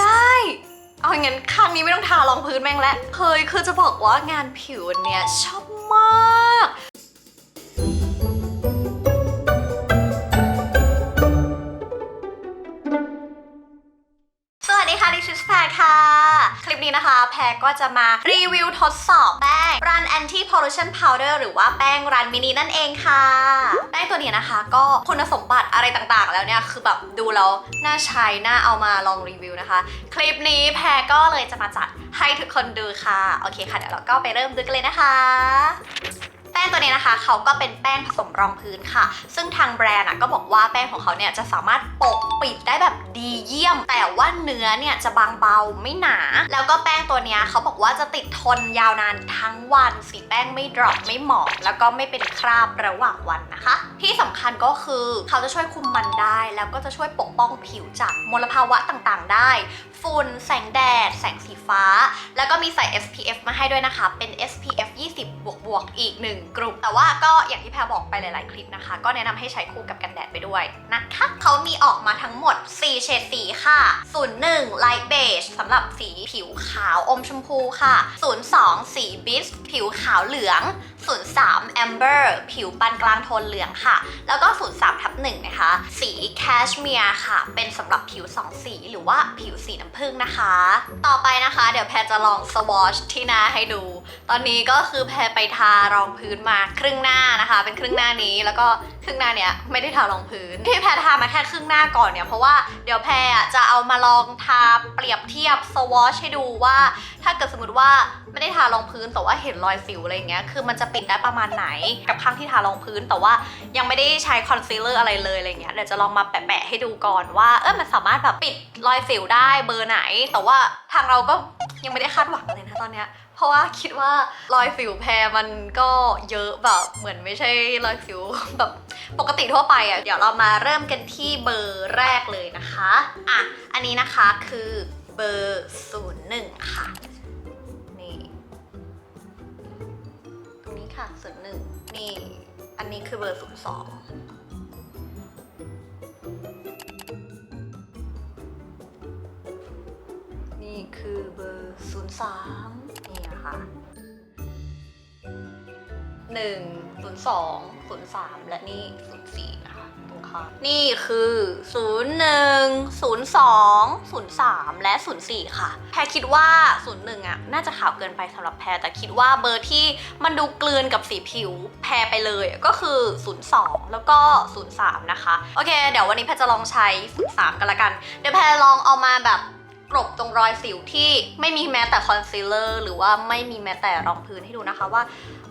ได้ เอางั้นครั้งนี้ไม่ต้องทารองพื้นแม่งแล้วเฮ้ยคือจะบอกว่างานผิวอันเนี้ยชอบมาก สวัสดีค่ะดิฉันแพรค่ะ ลิปนี้นะคะ แพรก็จะมารีวิวทดสอบแป้ง Run Anti Pollution Powder หรือว่าแป้งรันมินินั่นเองค่ะ แป้งตัวนี้นะคะ ก็คุณสมบัติอะไรต่างๆ แล้วเนี่ย คือแบบดูแล้วน่าใช้น่าเอามาลองรีวิวนะคะ คลิปนี้แพรก็เลยจะมาจัดให้ทุกคนดูค่ะ โอเคค่ะ เดี๋ยวเราก็ไปเริ่มดูกันเลยนะคะ ตัวนี้นะคะเขาก็เป็นแป้งผสมรองพื้นค่ะ ซึ่งทางแบรนด์ก็บอกว่าแป้งของเขาเนี่ยจะสามารถปกปิดได้แบบดีเยี่ยม แต่ว่าเนื้อเนี่ยจะบางเบาไม่หนา แล้วก็แป้งตัวเนี้ยเขาบอกว่าจะติดทนยาวนานทั้งวันสีแป้งไม่ดรอปไม่หมองแล้วก็ไม่เป็นคราบระหว่างวันนะคะ ที่สำคัญก็คือเขาจะช่วยคุมมันได้ แล้วก็จะช่วยปกป้องผิวจากมลภาวะต่างๆ ได้ ฝุ่นแสงแดด แสงสีฟ้า แล้วก็มีใส่ SPF มาให้ด้วยนะคะ เป็น SPF 20 บวกบวกอีก 1กลุ่มแต่ว่าก็อย่างที่แพรบอกไปหลาย ๆ คลิปนะคะ ก็แนะนำให้ใช้คู่กับกันแดดไปด้วยนะคะเขามีออกมาทั้งหมด 4 เฉดสีค่ะ 01 Light Beige สำหรับสีผิวขาวอมชมพูค่ะ 02 สี Beige ผิวขาวเหลือง 03 Amber ผิวปานกลางโทนเหลืองค่ะ แล้วก็ 03ทับ1นะคะ สีแคชเมียร์ค่ะ เป็นสำหรับผิว 2 สีหรือว่าผิวสีน้ำผึ้งนะคะ ต่อไปนะคะ เดี๋ยวแพรจะลองสวอชที่หน้าให้ดู ตอนนี้ก็คือแพรไปทารองพื้นมาครึ่งหน้านะคะ เป็นครึ่งหน้านี้แล้วก็ครึ่งหน้าเนี้ยไม่ได้ทารองพื้น ที่แพรทามาแค่ครึ่งหน้าก่อนเนี่ยเพราะว่าเดี๋ยวแพรจะเอามาลองทาเปรียบเทียบสวอชให้ดูว่า ถ้าเกิดสมมติว่าไม่ได้ทารองพื้นแต่ว่าเห็นรอยสิวอะไรเงี้ยคือมันจะปิดได้ประมาณไหน กับข้งที่ทารองพื้นแต่ว่ายังไม่ได้ใช้คอนซีลเลอร์อะไรเลยอะไรเงี้ยเดี๋ยวจะลองมาแปะๆให้ดูก่อนว่าเออมันสามารถแบบปิดรอยสิวได้เบอร์ไหน แต่ว่าทางเราก็ยังไม่ได้คาดหวังเลยนะตอนเนี้ย เพราะว่าคิดว่ารอยสิวแพรมันก็เยอะแบบเหมือนไม่ใช่รอยสิวแบบปกติทั่วไปอะเดี๋ยวเรามาเริ่มกันที่เบอร์แรกเลยนะคะอะอันนี้นะคะคือเบอร์01ค่ะนี่ตรงนี้ค่ะ01นี่อันนี้คือเบอร์02นี่คือเบอร์ 03 1 02 03 และนี่ 04 นะคะตรงข้างนี่คือ 01 02 03 และ 04 ค่ะ แพรคิดว่า 01 อะ น่าจะขาวเกินไปสำหรับแพรแต่คิดว่าเบอร์ที่มันดูกลืนกับสีผิวแพรไปเลยก็คือ 02 แล้วก็ 03 นะคะ โอเค เดี๋ยววันนี้แพรจะลองใช้ 03 กันละกัน เดี๋ยวแพรลองเอามาแบบ กลบตรงรอยสิวที่ไม่มีแม้แต่คอนซีลเลอร์หรือว่าไม่มีแม้แต่รองพื้นให้ดูนะคะว่า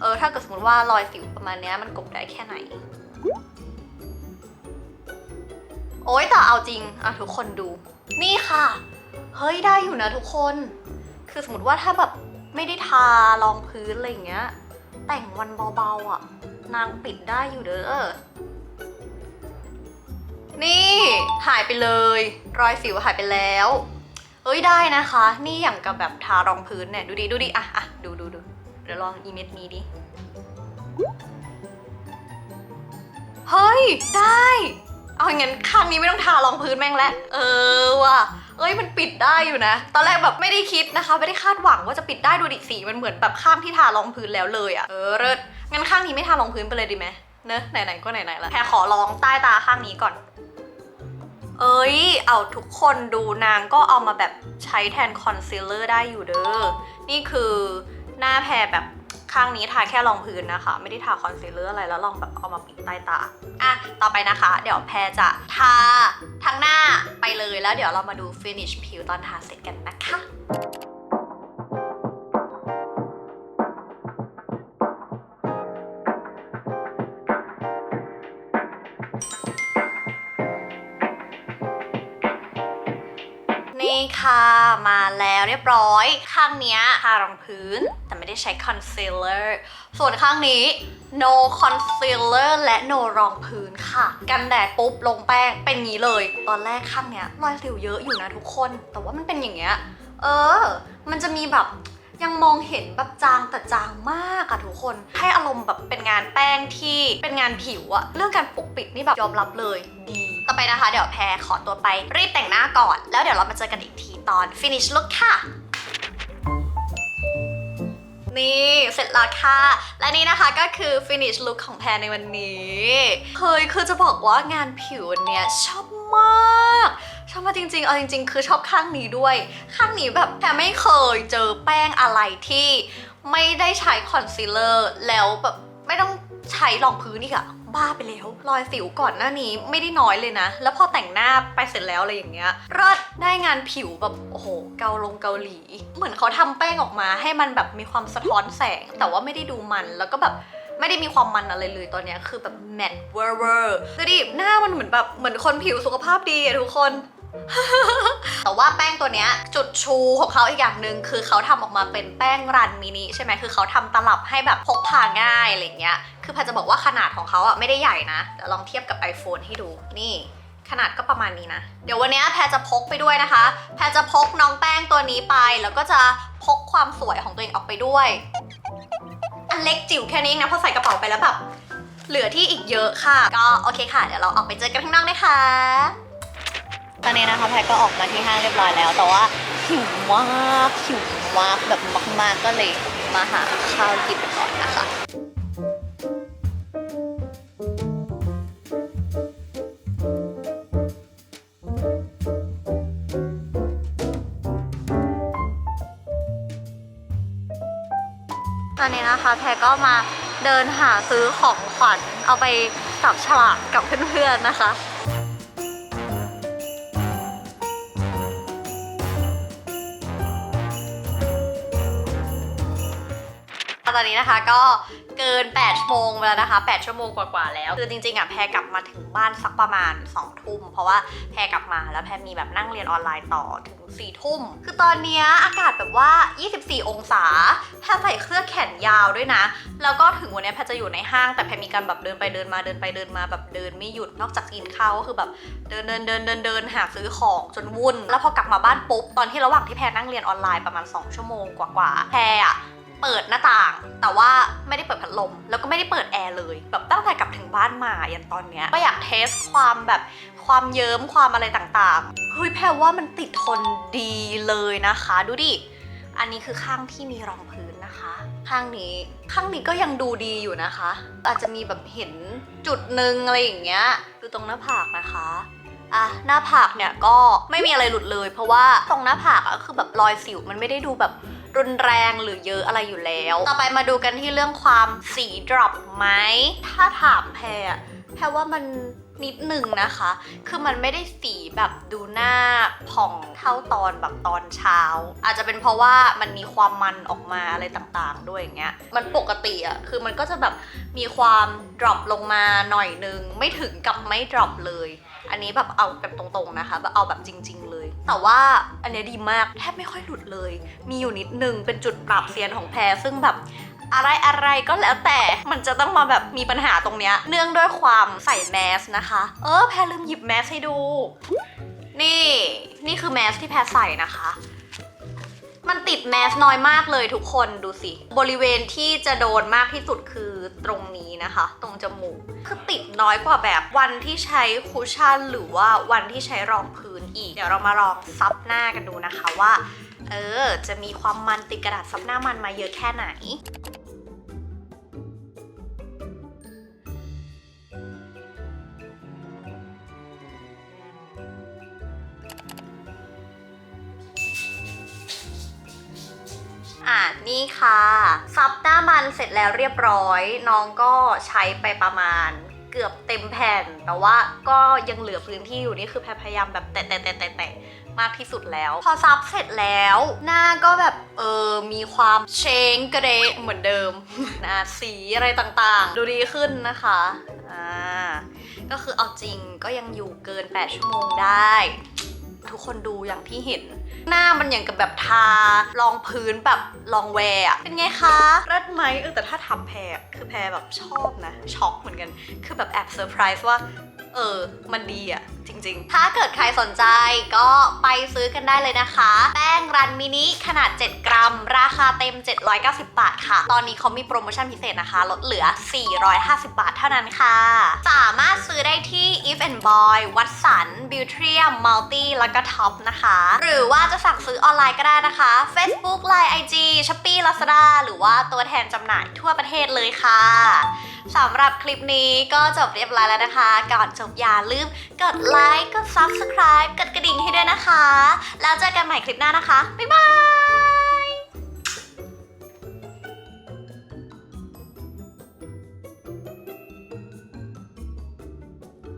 เออถ้าเกิดสมมติว่ารอยสิวประมาณนี้มันกลบได้แค่ไหน โอ๊ยแต่เอาจริงอะทุกคนดู นี่ค่ะ เฮ้ยได้อยู่นะทุกคน คือสมมติว่าถ้าแบบไม่ได้ทารองพื้นอะไรอย่างเงี้ย แต่งวันเบาๆอะ นางปิดได้อยู่เด้อนี่ หายไปเลย รอยสิวหายไปแล้ว เฮ้ยได้นะคะ นี่อย่างกับแบบทารองพื้นเนี่ย ดูดิดูดิอะอะดูดูดูเดี๋ยวลองอีเม็ดนี้ดิ เฮ้ย ได้ เอางั้นข้างนี้ไม่ต้องทารองพื้นแม่งแล้วเออว่ะเอ้ยมันปิดได้อยู่นะ ตอนแรกแบบไม่ได้คิดนะคะ ไม่ได้คาดหวังว่าจะปิดได้ดูดิสีมันเหมือนแบบข้างที่ทารองพื้นแล้วเลยอะ่ะเออเลิศงั้นข้างนี้ไม่ทารองพื้นไปเลยดีไหมเนอะไหนๆก็ไหนๆแล้วแพรขอลองใต้ตาข้างนี้ก่อน เอ้ย เอาทุกคนดูนางก็เอามาแบบใช้แทนคอนซีลเลอร์ได้อยู่เด้อ นี่คือหน้าแพรแบบข้างนี้ทาแค่รองพื้นนะคะ ไม่ได้ทาคอนซีลเลอร์อะไรแล้วลองแบบเอามาปิดใต้ตา อะ ต่อไปนะคะ เดี๋ยวแพรจะทาทั้งหน้าไปเลยแล้วเดี๋ยวเรามาดูฟินิชผิวตอนทาเสร็จกันนะคะ มาแล้วเรียบร้อย ข้างเนี้ยทารองพื้น แต่ไม่ได้ใช้คอนซีลเลอร์ ส่วนข้างนี้ no concealer และ no รองพื้นค่ะ กันแดดปุ๊บลงแป้งเป็นงี้เลย ตอนแรกข้างเนี้ยรอยสิวเยอะอยู่นะทุกคน แต่ว่ามันเป็นอย่างเงี้ย เออ มันจะมีแบบยังมองเห็นแบบจางแต่จางมากอะทุกคน ให้อารมณ์แบบเป็นงานแป้งที่เป็นงานผิวอะเรื่องการปกปิดนี่แบบยอมรับเลยดี ต่ไปนะคะ เดี๋ยวแพรขอตัวไปรีบแต่งหน้าก่อน แล้วเดี๋ยวเรามาเจอกันอีกทีตอน finish look ค่ะนี่เสร็จแล้วค่ะ และนี่นะคะก็คือ finish look ของแพรในวันนี้เฮ้ยคือจะบอกว่างานผิวนเนี้ยชอบมากชอบมากจริงๆ เอาจริง ๆ คือชอบข้างนี้ด้วย ข้างนี้แบบแพรไม่เคยเจอแป้งอะไรที่ไม่ได้ใช้คอนซีลเลอร์แล้วแบบไม่ต้องใช้รองพื้นอีกอะ บ้าไปแล้วรอยสิวก่อนหน้านี้ไม่ได้น้อยเลยนะ แล้วพอแต่งหน้าไปเสร็จแล้วอะไรอย่างเงี้ยเลิศได้งานผิวแบบโอ้โหเกาลงเกาหลี เหมือนเขาทำแป้งออกมา ให้มันแบบมีความสะท้อนแสง แต่ว่าไม่ได้ดูมันแล้วก็แบบไม่ได้มีความมันอะไรเลยตอนเนี้ยคือแบบแมตต์เวอร์เวอร์คือดิหน้ามันเหมือนแบบเหมือนคนผิวสุขภาพดีอะทุกคน แต่ว่าแป้งตัวเนี้ยจุดชูของเขาอีกอย่างหนึ่งคือเขาทำออกมาเป็นแป้งรันมินิใช่ไหมคือเขาทำตลับให้แบบพกพาง่ายอะไรเงี้ยคือพาจะบอกว่าขนาดของเขาอะไม่ได้ใหญ่นะลองเทียบกับ iPhone ให้ดูนี่ขนาดก็ประมาณนี้นะ เดี๋ยววันนี้แพรจะพกไปด้วยนะคะ แพรจะพกน้องแป้งตัวนี้ไป แล้วก็จะพกความสวยของตัวเองออกไปด้วย อันเล็กจิ๋วแค่นี้นะพอใส่กระเป๋าไปแล้วแบบเหลือที่อีกเยอะค่ะ ก็โอเคค่ะ เดี๋ยวเราออกไปเจอกันข้างนอกนะคะ ตอนนี้นะคะแพรก็ออกมาที่ห้างเรียบร้อยแล้ว แต่ว่าหิวมากหิวมากแบบมาก ๆ ก็เลยมาหาข้าวกินก่อนนะคะตอนนี้นะคะแพรก็มาเดินหาซื้อของขวัญเอาไปจับฉลากกับเพื่อนๆนะคะ ตอนนี้นะคะก็เกิน8ชั่วโมงไปแล้วนะคะ8ชั่วโมงกว่าๆแล้ว คือจริงๆอะแพรกลับมาถึงบ้านสักประมาณ2ทุ่มเพราะว่าแพรกลับมาแล้วแพรมีแบบนั่งเรียนออนไลน์ต่อถึง4ทุ่ม คือตอนเนี้ยอากาศแบบว่า 24 องศา แพรใส่เสื้อแขนยาวด้วยนะ แล้วก็ถึงวันเนี้ยแพรจะอยู่ในห้าง แต่แพรมีการแบบเดินไปเดินมาเดินไปเดินมาแบบเดินไม่หยุด นอกจากกินข้าวก็คือแบบเดินเดินเดินเดินเดินหาซื้อของจนวุ่น แล้วพอกลับมาบ้านปุ๊บตอนที่ระหว่างที่แพรนั่งเรียนออนไลน์ประมาณ 2 ชั่วโมงกว่าๆ แพรอะ เปิดหน้าต่าง แต่ว่าไม่ได้เปิดพัดลม แล้วก็ไม่ได้เปิดแอร์เลย แบบตั้งแต่กลับถึงบ้านมายันตอนเนี้ยก็อยากเทสความแบบความเยิ้มความอะไรต่างๆ เฮ้ยแพรว่ามันติดทนดีเลยนะคะ ดูดิ อันนี้คือข้างที่มีรองพื้นนะคะ ข้างนี้ ข้างนี้ก็ยังดูดีอยู่นะคะ อาจจะมีแบบเห็นจุดหนึ่งอะไรอย่างเงี้ย ดูตรงหน้าผากนะคะอะหน้าผากเนี่ยก็ไม่มีอะไรหลุดเลย เพราะว่าตรงหน้าผากอะคือแบบรอยสิวมันไม่ได้ดูแบบ รุนแรงหรือเยอะอะไรอยู่แล้ว ต่อไปมาดูกันที่เรื่องความสีดรอปไหม ถ้าถามแพรอะแพรว่ามันนิดหนึ่งนะคะ คือมันไม่ได้สีแบบดูหน้าผ่องเท่าตอนแบบตอนเช้า อาจจะเป็นเพราะว่ามันมีความมันออกมาอะไรต่างๆ ด้วยอย่างเงี้ย มันปกติอะคือมันก็จะแบบมีความดรอปลงมาหน่อยนึง ไม่ถึงกับไม่ดรอปเลย อันนี้แบบเอาแบบตรงๆนะคะแบบเอาแบบจริงๆเแต่ว่าอันเนี้ยดีมากแทบไม่ค่อยหลุดเลย มีอยู่นิดนึงเป็นจุดปรับเซียนของแพรซึ่งแบบอะไรอะไรก็แล้วแต่มันจะต้องมาแบบมีปัญหาตรงเนี้ยเนื่องด้วยความใส่แมสนะคะ เออแพรลืมหยิบแมสให้ดู นี่นี่คือแมสที่แพรใส่นะคะมันติดแมสน้อยมากเลยทุกคนดูสิ บริเวณที่จะโดนมากที่สุดคือตรงนี้นะคะ ตรงจมูก คือติดน้อยกว่าแบบวันที่ใช้คูชั่นหรือว่าวันที่ใช้รองพื้น อีก เดี๋ยวเรามาลองซับหน้ากันดูนะคะว่า เออ จะมีความมันติดกระดาษซับหน้ามันมาเยอะแค่ไหนอะนี่ค่ะ ซับหน้ามันเสร็จแล้วเรียบร้อย น้องก็ใช้ไปประมาณ กือบเต็มแผ่น แต่ว่าก็ยังเหลือพื้นที่อยู่นี่คือแพรพยายามแบบแตะแตะแตะแตะแตะมากที่สุดแล้ว พอซับเสร็จแล้ว หน้าก็แบบเออมีความเชงกระเดเหมือนเดิมนะสีอะไรต่างๆ ดูดีขึ้นนะคะอ่าก็คือเอาจริงก็ยังอยู่เกิน 8 ชั่วโมงได้ ทุกคนดูอย่างที่เห็น หน้ามันอย่างกับแบบทารองพื้นแบบรองแวร์อะเป็นไงคะเลิศไหมเออแต่ถ้าทำแพรคือแพรแบบชอบนะช็อกเหมือนกัน คือแบบแอบเซอร์ไพรส์ว่า เออ มันดีอะจริงๆ ถ้าเกิดใครสนใจก็ไปซื้อกันได้เลยนะคะ แป้งรันมินิขนาด 7 กรัม ราคาเต็ม 790 บาทค่ะ ตอนนี้เขามีโปรโมชั่นพิเศษนะคะ ลดเหลือ 450 บาทเท่านั้นค่ะ สามารถซื้อได้ที่ If and Boy วัดสัน b e a u t r i u m Multi แล้วก็ Top นะคะ หรือว่าจะสั่งซื้อออนไลน์ก็ได้นะคะ Facebook Line IG Shopee Lazada หรือว่าตัวแทนจำหน่ายทั่วประเทศเลยค่ะ สำหรับคลิปนี้ก็จบเรียบร้อยแล้วนะคะ ก่อนจบอย่าลืมกดไลค์ กด Subscribe กดกระดิ่งให้ด้วยนะคะ แล้วเจอกันใหม่คลิปหน้านะคะ บ๊ายบาย